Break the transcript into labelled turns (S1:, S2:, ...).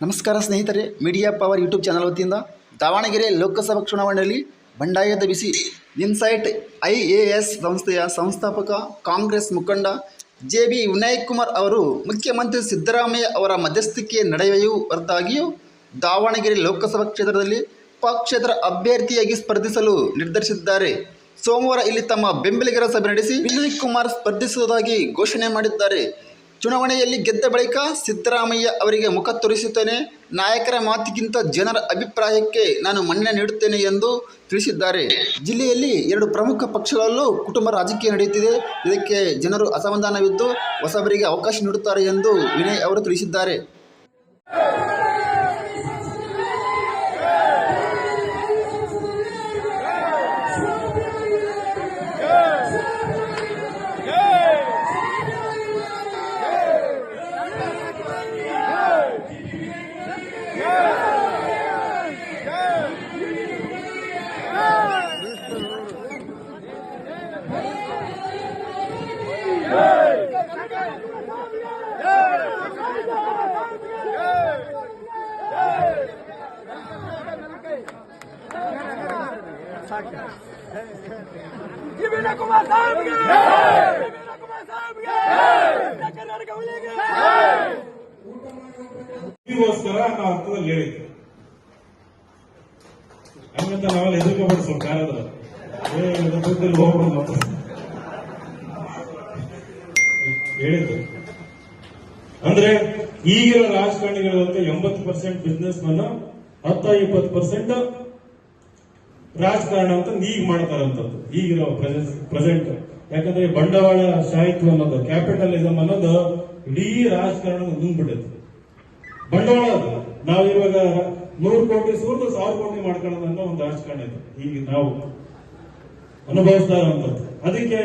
S1: ನಮಸ್ಕಾರ ಸ್ನೇಹಿತರೆ media power YouTube channel ವತಿಯಿಂದ ದಾವಣಗೆರೆ ಲೋಕಸಭಾ ಚುನಾವಣೆಯಲ್ಲಿ ಬಂಡಾಯದ ಬಿಸಿ ಇನ್ಸೈಟ್ ಐ ಎ ಎಸ್ ಸಂಸ್ಥೆಯ ಸಂಸ್ಥಾಪಕ ಕಾಂಗ್ರೆಸ್ ಮುಖಂಡ ಜೆ ಬಿ ವಿನಾಯಕ್ ಕುಮಾರ್ ಅವರು ಮುಖ್ಯಮಂತ್ರಿ ಸಿದ್ದರಾಮಯ್ಯ ಅವರ ಮಧ್ಯಸ್ಥಿಕೆ ನಡೆಯೂ ಹೊರತಾಗಿಯೂ ದಾವಣಗೆರೆ ಲೋಕಸಭಾ ಕ್ಷೇತ್ರದಲ್ಲಿ ಪಕ್ಷೇತರ ಅಭ್ಯರ್ಥಿಯಾಗಿ ಸ್ಪರ್ಧಿಸಲು ನಿರ್ಧರಿಸಿದ್ದಾರೆ. ಸೋಮವಾರ ಇಲ್ಲಿ ತಮ್ಮ ಬೆಂಬಲಿಗರ ಸಭೆ ನಡೆಸಿ ವಿನಯ್ ಕುಮಾರ್ ಸ್ಪರ್ಧಿಸುವುದಾಗಿ ಘೋಷಣೆ ಮಾಡಿದ್ದಾರೆ. ಚುನಾವಣೆಯಲ್ಲಿ ಗೆದ್ದ ಬಳಿಕ ಸಿದ್ದರಾಮಯ್ಯ ಅವರಿಗೆ ಮುಖ ತೋರಿಸುತ್ತೇನೆ. ನಾಯಕರ ಮಾತಿಗಿಂತ ಜನರ ಅಭಿಪ್ರಾಯಕ್ಕೆ ನಾನು ಮನ್ನಣೆ ನೀಡುತ್ತೇನೆ ಎಂದು ತಿಳಿಸಿದ್ದಾರೆ. ಜಿಲ್ಲೆಯಲ್ಲಿ ಎರಡು ಪ್ರಮುಖ ಪಕ್ಷಗಳಲ್ಲೂ ಕುಟುಂಬ ರಾಜಕೀಯ ನಡೆಯುತ್ತಿದೆ. ಇದಕ್ಕೆ ಜನರು ಅಸಮಾಧಾನವಿದ್ದು ಹೊಸಬರಿಗೆ ಅವಕಾಶ ನೀಡುತ್ತಾರೆ ಎಂದು ವಿನಯ್ ಅವರು ತಿಳಿಸಿದ್ದಾರೆ.
S2: ವಿಭಿನ್ನ ಕುಮಾರ್ ಸಾಹೇಬ್ಗೆ ವಿಭಿನ್ನ ಕುಮಾರ್ ಸಾಹೇಬ್ಗೆ ಕರ್ನಾಟಕ ಉಳಿಗೆ
S3: ಇದಕ್ಕೋಸ್ಕರ ನಾವು ಅರ್ಥದಲ್ಲಿ ಹೇಳಿದ್ವಿ. ಹಂಗಂತ ನಾವೆಲ್ಲ ಹೆದರ್ಕೋಬೇಡ ಸ್ವಲ್ಪ ಹೋಗ್ಬಿಡೋದು ಹೇಳಿದ್ದು. ಅಂದ್ರೆ ಈಗಿನ ರಾಜಕಾರಣಿಗಳಂತೆ ಎಂಬತ್ತು ಪರ್ಸೆಂಟ್ ಬಿಸ್ನೆಸ್ ಮನ್ನ ಹತ್ತ ಇಪ್ಪತ್ತು ಪರ್ಸೆಂಟ್ ರಾಜಕಾರಣ ಅಂತ ಈಗ ಮಾಡ್ತಾರಂತದ್ದು, ಈಗಿರೋ ಪ್ರೆಸೆಂಟ್ ಯಾಕಂದ್ರೆ ಬಂಡವಾಳ ಸಾಹಿತ್ಯ ಅನ್ನೋದು ಕ್ಯಾಪಿಟಲಿಸಂ ಅನ್ನೋದು ಇಡೀ ರಾಜಕಾರಣ ನುಂಗ್ಬಿಟ್ಟೈತೆ ಬಂಡವಾಳ ಅದು. ನಾವು ಇವಾಗ ನೂರು ಕೋಟಿ ಸುರಿದು ಸಾವಿರ ಕೋಟಿ ಮಾಡ್ಕೊಳ್ಳೋದನ್ನ ಒಂದು ರಾಜಕಾರಣ ಇದೆ. ಈಗ ನಾವು ಅನುಭವಿಸ್ತಾ ಇರುವಂತದ್ದು ಅದಕ್ಕೆ